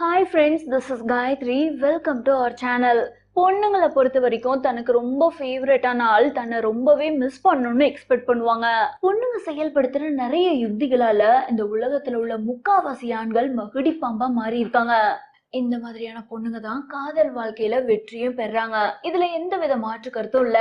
Hi friends this is Gayathri welcome to our channel பொண்ணுங்களை பொறுத்த வரைக்கும் தனக்கு ரொம்ப ஃபேவரட்டான ஆள் தன்னை ரொம்பவே மிஸ் பண்ணணும்னு எக்ஸ்பெக்ட் பண்ணுவாங்க. பொண்ணுங்க செயல்படுத்துற நிறைய யுக்திகளால இந்த உலகத்துல உள்ள முக்காவாசி ஆண்கள் மகுடி பாம்பா மாறி இருக்காங்க இந்த மாதிரியான பொண்ணுங்க தான் காதல் வாழ்க்கையில வெற்றியும் பெறாங்க. இதுல எந்த வித மாற்று கருத்தும் இல்ல.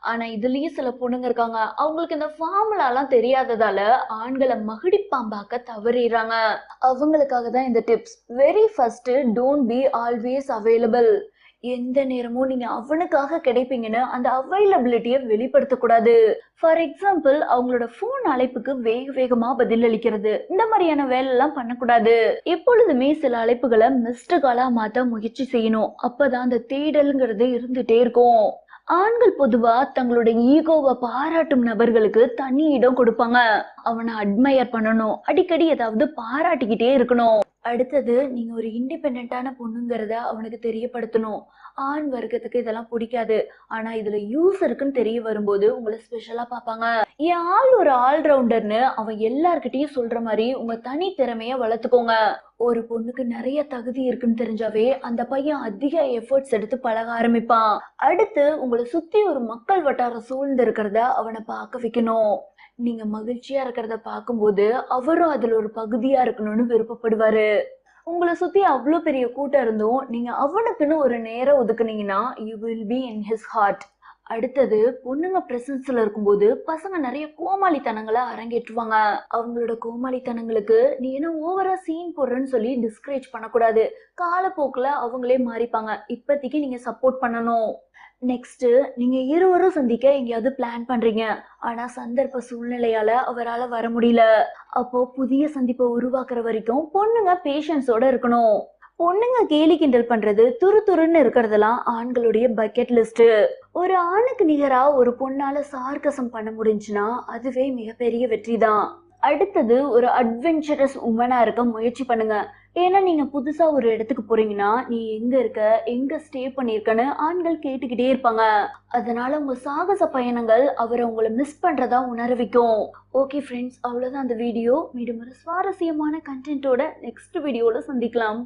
ஆனா இதுலயும் சில பொண்ணுங்க இருக்காங்க. அவங்களுக்கு இந்த ஃபார்முலாலாம் தெரியாததால ஆண்களை மகிடிப்பாம்பாக்க பாம்பாக்க தவறிடுறாங்க. அவங்களுக்காக தான் இந்த tips very first don't be always available எந்த நேரமும் நீங்க அவனுக்காக கிடைப்பீங்கன்னு அந்த அவைலபிலிட்டியை வெளிப்படுத்தக்கூடாது ஃபார் எக்ஸாம்பிள் அவங்களோட ஃபோன் அழைப்புக்கு வேக வேகமா பதில் அளிக்கிறது இந்த மாதிரியான வேலை எல்லாம் பண்ணக்கூடாது. எப்பொழுதுமே சில அழைப்புகளை மிஸ்டு காலா மாத்த முயற்சி செய்யணும். அப்பதான் அந்த தேடலுங்கிறது இருந்துட்டே இருக்கும். ஆண்கள் பொதுவா தங்களோட ஈகோவை பாராட்டும் நபர்களுக்கு தனி இடம் கொடுப்பாங்க. அவனை அட்மையர் பண்ணணும். அடிக்கடி ஏதாவது பாராட்டிக்கிட்டே இருக்கணும். அடுத்தது நீங்க ஒரு இண்டிபெண்டான பொண்ணுங்கிறத அவனுக்கு தெரியப்படுத்தணும். ஆண் வர்க்கத்துக்கு இதெல்லாம் பிடிக்காது. ஆனா இதுல யூஸ் இருக்குன்னு தெரிய வரும்போது உங்களை ஸ்பெஷலா பார்ப்பாங்க. என் ஆள் ஒரு ஆல்ரவுண்டர்னு அவன் எல்லார்கிட்டயும் சொல்ற மாதிரி உங்க தனி திறமைய வளர்த்துக்கோங்க. ஒரு பொண்ணுக்கு நிறைய தகுதி இருக்குன்னு தெரிஞ்சாவே அந்த பையன் அதிக எஃபர்ட்ஸ் எடுத்து பழக ஆரம்பிப்பான். அடுத்து உங்களை சுத்தி ஒரு மக்கள் வட்டாரம் சூழ்ந்து இருக்கிறத அவனை பார்க்க வைக்கணும். நீங்க மகிழ்ச்சியா இருக்கிறத பார்க்கும்போது அவரும் அதுல ஒரு பகுதியா இருக்கணும்னு விருப்பப்படுவாரு. உங்களை சுத்தி அவ்வளோ பெரிய கூட்டம் இருந்தும் நீங்க அவனுக்குன்னு ஒரு நேரம் ஒதுக்குனீங்கன்னா you will be in his heart அடுத்தது பொண்ணுங்க பிரசன்ஸ்ல இருக்கும்போது பசங்க நிறைய கோமாளித்தனங்களை அரங்கேற்றுவாங்க. அவங்களோட கோமாளித்தனங்களுக்கு நீ என்ன ஓவரா சீன் போடுறன்னு சொல்லி டிஸ்கரேஜ் பண்ணக்கூடாது. காலப்போக்குல அவங்களே மாறிப்பாங்க. இப்போதைக்கு நீங்க சப்போர்ட் பண்ணணும். நெக்ஸ்ட்டு நீங்கள் இருவரும் சந்திக்க எங்கேயாவது பிளான் பண்ணுறீங்க ஆனால் சந்தர்ப்ப சூழ்நிலையால் அவரால் வர முடியல. அப்போ புதிய சந்திப்பை உருவாக்குற வரைக்கும் பொண்ணுங்க பேஷன்ஸோட இருக்கணும். பொண்ணுங்க கேலி கிண்டல் பண்றது துரு துருன்னு இருக்கிறதெல்லாம் ஆண்களுடைய பக்கெட் லிஸ்ட் ஒரு ஆணுக்கு நிகரா ஒரு பொண்ணால சார்கசம் பண்ண முடிஞ்சுன்னா அதுவே மிகப்பெரிய வெற்றி தான் அடுத்தது ஒரு அட்வென்ச்சரஸ் உமனா இருக்க முயற்சி பண்ணுங்க. ஏன்னா நீங்க புதுசா ஒரு இடத்துக்கு போறீங்கன்னா நீ எங்க இருக்க எங்க ஸ்டே பண்ணிருக்கன்னு ஆண்கள் கேட்டுக்கிட்டே இருப்பாங்க. அதனால உங்க சாகச பயணங்கள் அவரை உங்களை மிஸ் பண்றதா உணர வைக்கும். ஓகே ஃப்ரெண்ட்ஸ் அவ்வளவுதான் அந்த வீடியோ மீண்டும் ஒரு சுவாரஸ்யமான கண்டென்ட்டோட நெக்ஸ்ட் வீடியோல சந்திக்கலாம்.